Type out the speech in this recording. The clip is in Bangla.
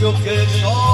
চোখে সব